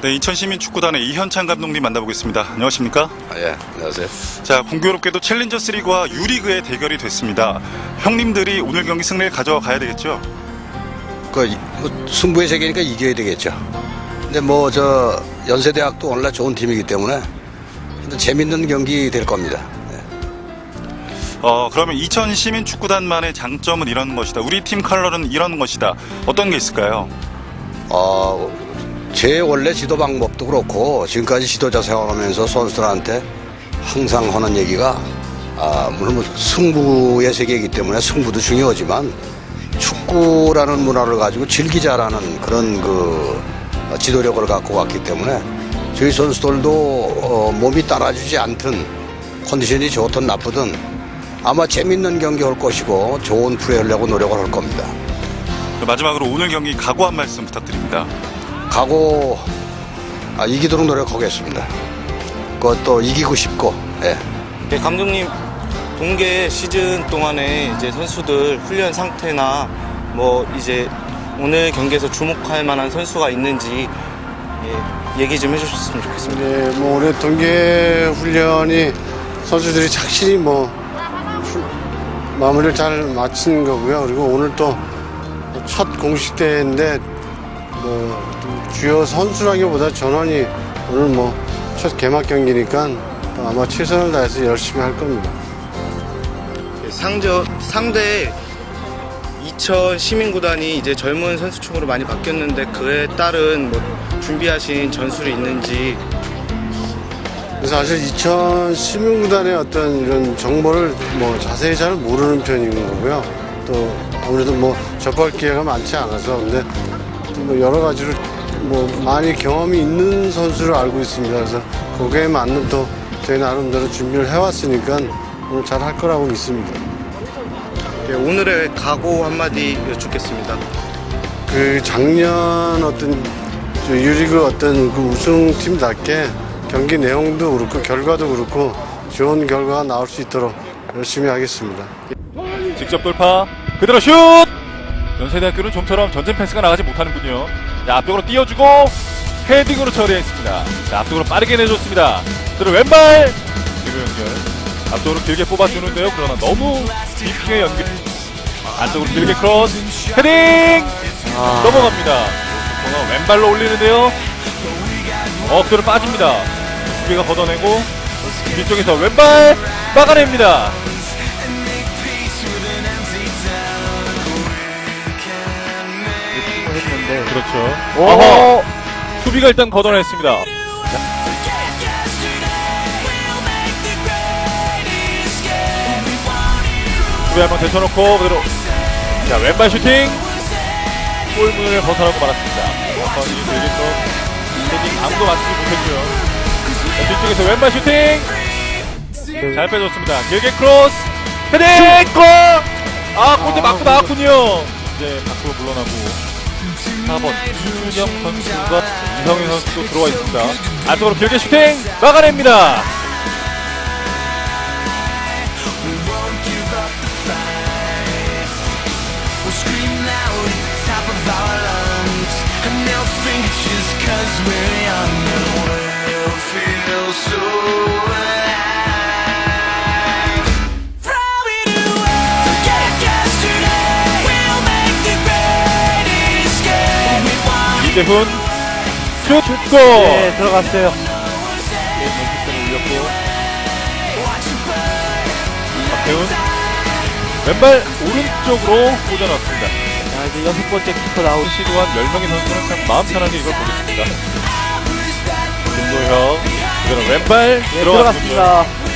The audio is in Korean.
네, 인천 시민 축구단의 이현찬 감독님 만나보겠습니다. 안녕하십니까? 아, 예, 안녕하세요. 자, 공교롭게도 챌린저스 리그와 유리그의 대결이 됐습니다. 형님들이 오늘 경기 승리를 가져가 가야 되겠죠? 그 이- 뭐 승부의 세계니까 이겨야 되겠죠. 근데 뭐 저 연세대학도 원래 좋은 팀이기 때문에 하여튼 재밌는 경기 될 겁니다. 예. 어, 그러면 인천 시민 축구단만의 장점은 이런 것이다. 우리 팀 컬러는 이런 것이다. 어떤 게 있을까요? 어, 제 원래 지도 방법도 그렇고 지금까지 지도자 생활하면서 선수들한테 항상 하는 얘기가 아, 물론 뭐 승부의 세계이기 때문에 승부도 중요하지만 축구라는 문화를 가지고 즐기자라는 그런 그 지도력을 갖고 왔기 때문에 저희 선수들도 어, 몸이 따라주지 않든 컨디션이 좋든 나쁘든 아마 재밌는 경기 할 것이고 좋은 플레이 하려고 노력을 할 겁니다. 그 마지막으로 오늘 경기 각오 한 말씀 부탁드립니다. 가고 아, 이기도록 노력하겠습니다. 그것도 이기고 싶고 예. 네, 감독님 동계 시즌 동안에 이제 선수들 훈련 상태나 뭐 이제 오늘 경기에서 주목할 만한 선수가 있는지 예, 얘기 좀 해주셨으면 좋겠습니다. 네, 뭐 올해 동계 훈련이 선수들이 착실히 뭐 후- 마무리를 잘 마친 거고요. 그리고 오늘 또 첫 공식 대회인데 뭐 주요 선수라기보다 전원이 오늘 뭐 첫 개막 경기니까 또 아마 최선을 다해서 열심히 할 겁니다. 예, 상저 상대 이천 시민구단이 이제 젊은 선수층으로 많이 바뀌었는데 그에 따른 뭐 준비하신 전술이 있는지 그래서 사실 이천 시민구단의 어떤 이런 정보를 뭐 자세히 잘 모르는 편인 거고요. 또 아무래도 뭐 접할 기회가 많지 않아서 근데 또 뭐 여러 가지로 뭐 많이 경험이 있는 선수를 알고 있습니다. 그래서 거기에 맞는 또 저희 나름대로 준비를 해왔으니까 오늘 잘 할 거라고 믿습니다. 예, 오늘의 각오 한마디 여쭙겠습니다. 그 작년 어떤 저 유리그 어떤 그 우승팀답게 경기 내용도 그렇고 결과도 그렇고 좋은 결과가 나올 수 있도록 열심히 하겠습니다. 직접 돌파 그대로 슛 연세대학교는 좀처럼 전진 패스가 나가지 못하는군요. 자 앞쪽으로 띄워주고 헤딩으로 처리했습니다. 자 앞쪽으로 빠르게 내줬습니다. 그대로 왼발! 뒤로 연결. 앞쪽으로 길게 뽑아주는데요. 그러나 너무 깊게 연결. 안쪽으로 길게 크로스. 헤딩! 넘어갑니다. 코너 왼발로 올리는데요. 억대로 빠집니다. 수비가 걷어내고 뒤쪽에서 왼발 막아냅니다 그렇죠. 어허! 수비가 일단 걷어냈습니다. 수비 한번 대쳐놓고 그대로 자 왼발 슈팅 골문을 벗어나고 말았습니다. 한번 이 길게서 헤딩 아무도 맞지 못했고요. 자, 뒤쪽에서 왼발 슈팅 잘 빼줬습니다. 길게 크로스 헤딩 골! 아 골대 맞고 나왔군요. 이제 밖으로 물러나고 4번 이준영 선수가 이성윤 선수도 들어와 있습니다. 안쪽으로 길게 슈팅 막아냅니다. 이재훈 슛 슛! 골! 네, 들어갔어요. 올렸고 watch you burn 박태훈 왼발 오른쪽으로 꽂아놨습니다. 자, 이제 여섯 번째 키퍼 나오고 시도한 10명의 선수는 참 마음 편하게 이걸 보겠습니다. 김도형 그대로 왼발 네, 들어갔군요. 들어갔습니다.